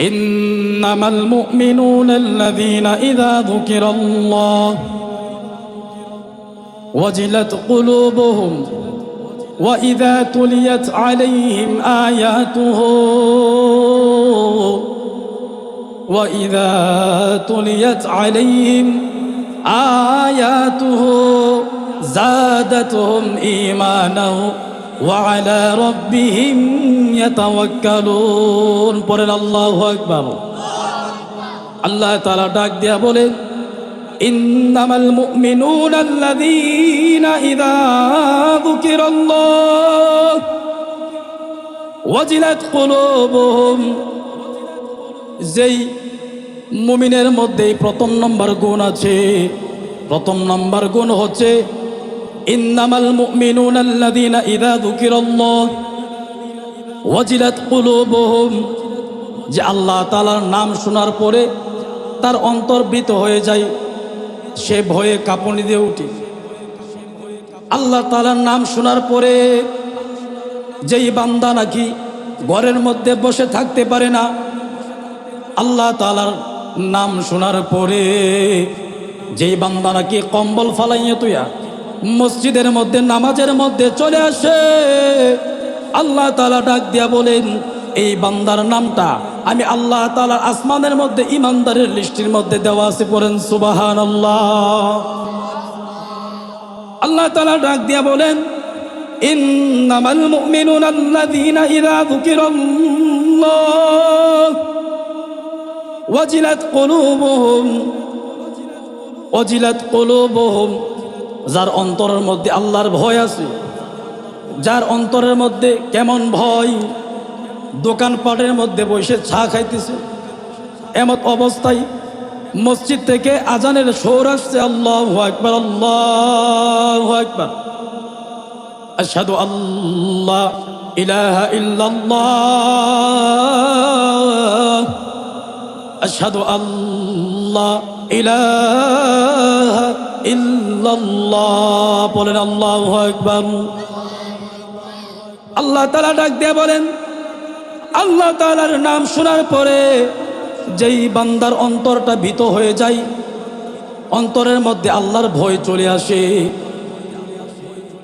إنما المؤمنون الذين إذا ذكر الله وجلت قلوبهم وإذا تليت عليهم آياته وإذا تليت عليهم آياته زادتهم إيمانا وعلى ربهم يتوكلون পড়েন আল্লাহু আকবার আল্লাহ তাআলা ডাক দিয়া বলেন إنما المؤمنون الذين إذا ذكر الله وجلت قلوبهم যেই মুমিনের মধ্যে প্রথম নম্বর গুণ আছে প্রথম নম্বর গুণ হচ্ছে ইন্নামাল মুমিনুনা আল্লাযীনা ইযা যুকিরাল্লাহ ওয়াজিলাত কুলুবুহুম যে আল্লাহ তাআলার নাম শোনার পরে তার অন্তর্বৃত হয়ে যায়, সে ভয়ে কাঁপুনি দিয়ে উঠে। আল্লাহ তাআলার নাম শোনার পরে যেই বান্দা নাকি ঘরের মধ্যে বসে থাকতে পারে না, আল্লাহ তালার নাম শোনার পরে যেই বান্দা নাকি কম্বল ফালাইয়া তুইয়া মসজিদের মধ্যে, নামাজের মধ্যে চলে আসে। আল্লাহ তালা ডাক দিয়া বলেন, এই বান্দার নামটা আমি আল্লাহ তালা আসমানের মধ্যে ইমানদারের লিস্টির মধ্যে দেওয়া আছে পড়েন সুবাহান আল্লাহ আল্লাহ তালা ডাক দিয়া বলেন, ইন্নামাল মুমিনুনা আল্লাযীনা ইযা যুকিরাল্লাহ ওয়াজিলাত যার অন্তরের মধ্যে আল্লাহর ভয় আছে, যার অন্তরের মধ্যে কেমন ভয়, দোকানপাটের মধ্যে বসে চা খাইতেছে। এমত অবস্থায় মসজিদ থেকে আজানের শোর আসছে, আল্লাহ আকবার আল্লাহ আকবার। আশহাদু আল্লাহ ইলাহা ইল্লাল্লাহ। আশহাদু আল্লাহ ইলাহা বলেন আল্লাহু আকবার। আল্লাহ তাআলা ডাক দিয়ে বলেন, আল্লাহ তাআলার নাম শোনার পরে যেই বান্দার অন্তরটা ভীত হয়ে যায়, অন্তরের মধ্যে আল্লাহর ভয় চলে আসে।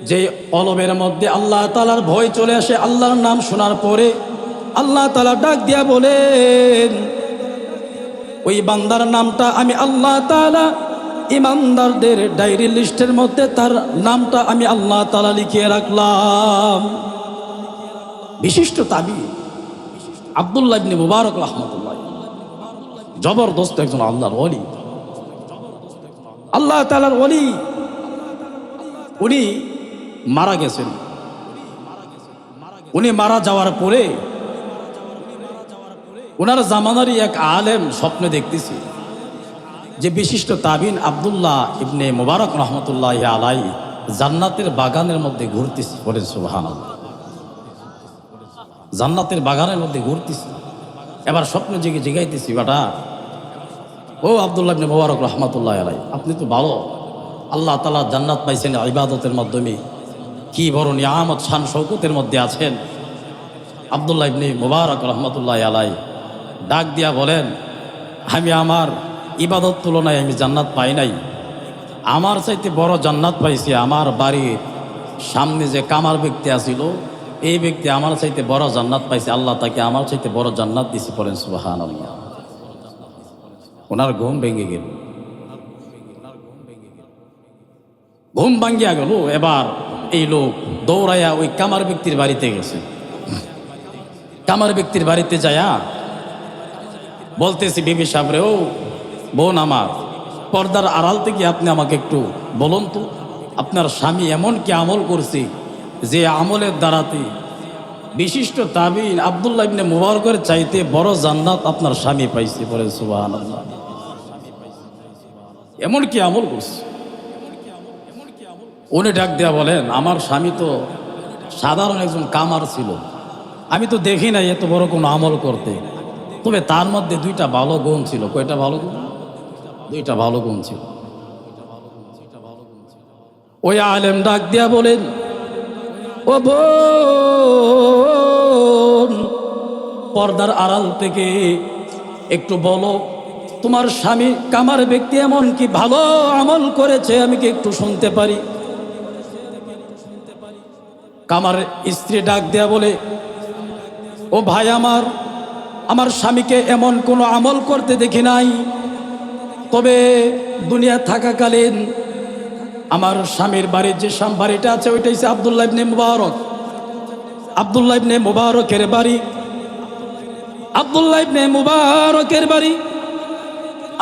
যে অলমের মধ্যে আল্লাহ তালার ভয় চলে আসে, আল্লাহর নাম শোনার পরে আল্লাহ তালা ডাক দিয়া বলেন, ওই বান্দার নামটা আমি আল্লাহ তালা ইমানদারদের ডায়েরি লিস্টের মধ্যে তার নামটা আমি আল্লাহ তালা লিখিয়ে রাখলাম। বিশিষ্ট তাবি আবদুল্লাহ মুবারক রহমতুল্লাহ জবরদস্ত একজন আল্লাহর অলি আল্লাহ তালার অলি উনি মারা গেছেন। উনি মারা যাওয়ার পরে ওনার জামানারই এক আলেম স্বপ্নে দেখতেছি। যে বিশিষ্ট তাবিন আবদুল্লাহ ইবনে মুবারক রহমতুল্লাহ আলাই জান্নাতের বাগানের মধ্যে ঘুরতেছি। বলেন সুবাহান জান্নাতের বাগানের মধ্যে ঘুরতেছি। এবার স্বপ্ন জেগে জেগাইতেছি, বাটা। ও আবদুল্লাহ ইবনে মুবারক রহমতুল্লাহ আলাই আপনি তো ভালো। আল্লাহ তালা জান্নাত পাইছেন ইবাদতের মাধ্যমে। কি বড় নিয়ামত, শান শৌকতের মধ্যে আছেন। আবদুল্লাহ ইবনে মুবারক রহমতুল্লাহ আলাই ডাক দিয়া বলেন, আমি আমার ইবাদত তুলনায় আমি জান্নাত পাই নাই। আমার চাইতে বড় জান্নাত পাইছি আমার বাড়ির সামনে যে কামার ব্যক্তি আছিল, এই ব্যক্তি আমার চাইতে বড় জান্নাত পাইছে। আল্লাহ তাকে আমার চাইতে বড় জান্নাত দিছি পড়েন সুবাহান আল্লাহ ওনার ঘুম ভেঙে গেল। ঘুম ভাঙ্গিয়া গেল। এবার এই লোক দৌড়াইয়া ওই কামার ব্যক্তির বাড়িতে গেছে। কামার ব্যক্তির বাড়িতে যায়া বলতেছি, বিবি সাবরে ও বোন আমার, পর্দার আড়াল থেকে আপনি আমাকে একটু বলুন তো, আপনার স্বামী এমন কি আমল করছে যে আমলের দ্বারাতে বিশিষ্ট তাবিন আবদুল্লাহ ইবনে মুবারকের চাইতে বড় জান্নাত আপনার স্বামী পাইছে বলে সুবহানাল্লাহ। এমন কি আমল করছে? উনি ডাক দেয়া বলেন, আমার স্বামী তো সাধারণ একজন কামার ছিল। আমি তো দেখি নাই এত বড় কোনো আমল করতে। তবে তার মধ্যে দুইটা ভালো গুণ ছিল। কয়টা ভালো গুণ? দুইটা ভালো গুণ ছিল। ওই আলেম ডাক দিয়া বলেন, ও বোন, পর্দার আড়াল থেকে একটু বলো, তোমার স্বামী কামার ব্যক্তি এমন কি ভালো আমল করেছে আমি কি একটু শুনতে পারি? কামার স্ত্রী ডাক দেয়া বলে, ও ভাই আমার আমার স্বামীকে এমন কোনো আমল করতে দেখি নাই তবে দুনিয়া থাকাকালীন আমার স্বামীর বাড়ির যে সাম বাড়িটা আছে, ওইটা হচ্ছে আবদুল্লাহ ইবনে মুবারক। আবদুল্লাহ ইবনে মুবারকের বাড়ি। আবদুল্লাহ ইবনে মুবারকের বাড়ি।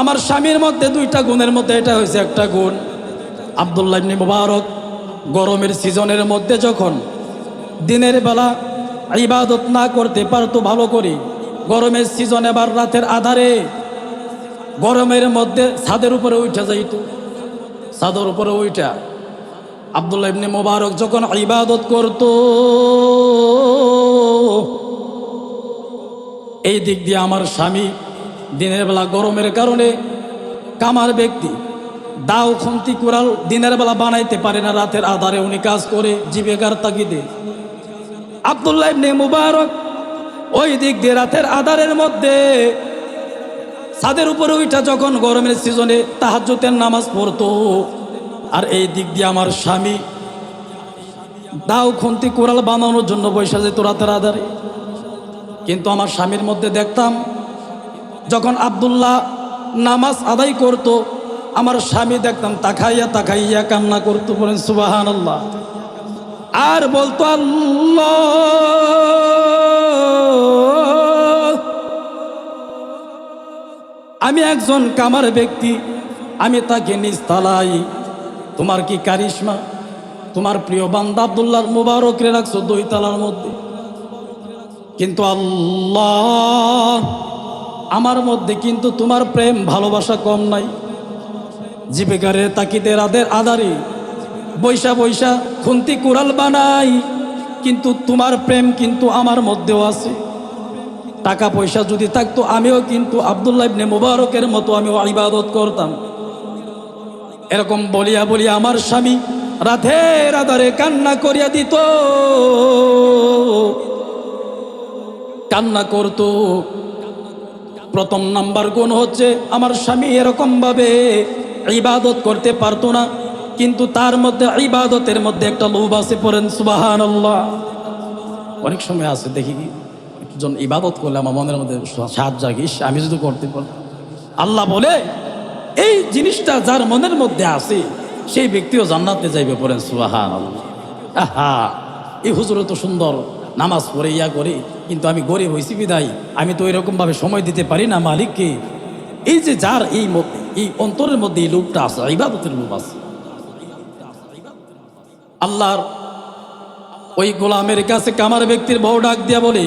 আমার স্বামীর মধ্যে দুইটা গুণের মধ্যে, এটা হয়েছে একটা গুণ। আবদুল্লাহ ইবনে মুবারক গরমের সিজনের মধ্যে যখন দিনের বেলা ইবাদত না করতে পারতো ভালো করে, গরমের সিজন এবার রাতের আধারে গরমের মধ্যে ছাদের উপরে উঠে যাইতো। ছাদের উপরে উইটা আবদুল্লাহ ইবনে মোবারক যখন ইবাদত করত, এই দিক দিয়ে আমার স্বামী দিনের বেলা গরমের কারণে কামার ব্যক্তি, দাও খন্তি কুড়াল দিনের বেলা বানাইতে পারে না, রাতের আধারে উনি কাজ করে জীবিকার তাগিদে। আবদুল্লাহ ইবনে মুবারক ওই দিক দিয়ে রাতের আধারের মধ্যে ছাদের উপরে ওইটা যখন গরমের সিজনে তাহাজ্জুতের নামাজ পড়তো, আর এই দিক দিয়ে আমার স্বামী দাও খন্তি কোরাল বানানোর জন্য বৈশা যেত রাতের আধারে। কিন্তু আমার স্বামীর মধ্যে দেখতাম, যখন আবদুল্লাহ নামাজ আদায় করত, আমার স্বামী দেখতাম তাকাইয়া তাকাইয়া কান্না করতো, বলেন সুবাহান আল্লাহ আর বলতো, আল্লাহ! আমি একজন কামার ব্যক্তি, আমি তাকে নিজ তালাই তোমার কি কারিশমা? তোমার প্রিয় বান্দা আবদুল্লাহ মুবারক রাখছো দুই তালার মধ্যে। কিন্তু আল্লাহ, আমার মধ্যে কিন্তু তোমার প্রেম, ভালোবাসা কম নাই। জীবিকারের তাকিদের আদের আধারে, বৈশা বৈশা খুন্তি কুড়াল বানাই, কিন্তু তোমার প্রেম কিন্তু আমার মধ্যেও আছে। টাকা পয়সা যদি থাকতো, আমিও কিন্তু আবদুল্লাহ ইবনে মুবারকের মতো আমিও ইবাদত করতাম। এরকম বলিয়া বলিয়া আমার স্বামী রাধের আধারে কান্না করিয়া দিত। কান্না করতো। প্রথম নাম্বার গুণ হচ্ছে আমার স্বামী এরকম ভাবে ইবাদত করতে পারতো না, কিন্তু তার মধ্যে ইবাদতের মধ্যে একটা লোভ আছে পড়েন সুবাহান অনেক সময় আছে, দেখি একজন ইবাদত করলে আমার মনের মধ্যে সাত জাগিস আমি যদি করতে পারি আল্লাহ বলে, এই জিনিসটা যার মনের মধ্যে আছে, সেই ব্যক্তিও জান্নাতে যাইবে পড়েন সুবাহান আহা, এই হুজুরে তো সুন্দর নামাজ পড়ে, ইয়া করে, কিন্তু আমি গরিব হয়েছি বিদায়, আমি তো এরকম ভাবে সময় দিতে পারি না মালিককে। এই যে যার এই এই অন্তরের মধ্যে এই লোকটা আছে, ইবাদতের লোক আছে। আল্লাহর ওই গোলামের কাছে কামার ব্যক্তির বউ ডাক দিয়া বলে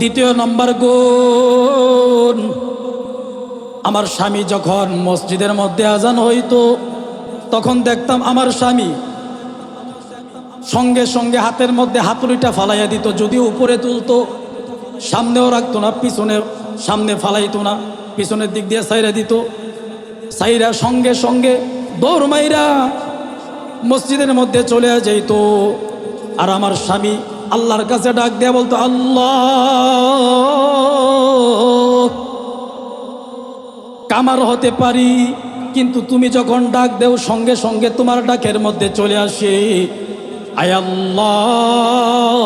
দ্বিতীয় নম্বর গুণ, আমার স্বামী যখন মসজিদের মধ্যে আজান হইতো, তখন দেখতাম আমার স্বামী সঙ্গে সঙ্গে হাতের মধ্যে হাতুড়িটা ফালাইয়া দিত, যদিও উপরে তুলতো, সামনেও রাখতো না, পিছনে, সামনে ফালাইতো না, পিছনের দিক দিয়ে সাইরা দিত, সাইরা সঙ্গে সঙ্গে দৌড় মাইরা মসজিদের মধ্যে চলে যাইতো। আর আমার স্বামী আল্লাহর কাছে ডাক দেয়া বলতো, আল্লাহ, কামার হতে পারি, কিন্তু তুমি যখন ডাক দেও, সঙ্গে সঙ্গে তোমার ডাকের মধ্যে চলে আসে। আল্লাহ,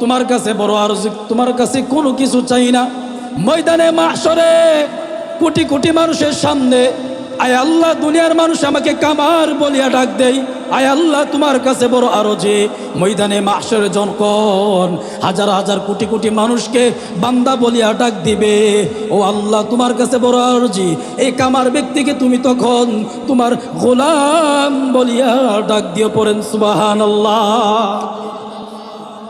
তোমার কাছে বড় আর তোমার কাছে কোনো কিছু চাই না। ময়দানে মাসরে কোটি কোটি মানুষের সামনে আয় আল্লাহ, দুনিয়ার মানুষ আমাকে কামার বলিয়া ডাক দেই আয় আল্লাহ, তোমার কাছে বড় আরও যে ময়দানে মাসের জনকন হাজার হাজার কোটি কোটি মানুষকে বান্দা বলিয়া ডাক দিবে। ও আল্লাহ, তোমার কাছে বড় আরজি। এই কামার ব্যক্তিকে তুমি তখন তোমার গোলাম বলিয়া ডাক দিয়ে পড়েন সুবাহান আল্লাহ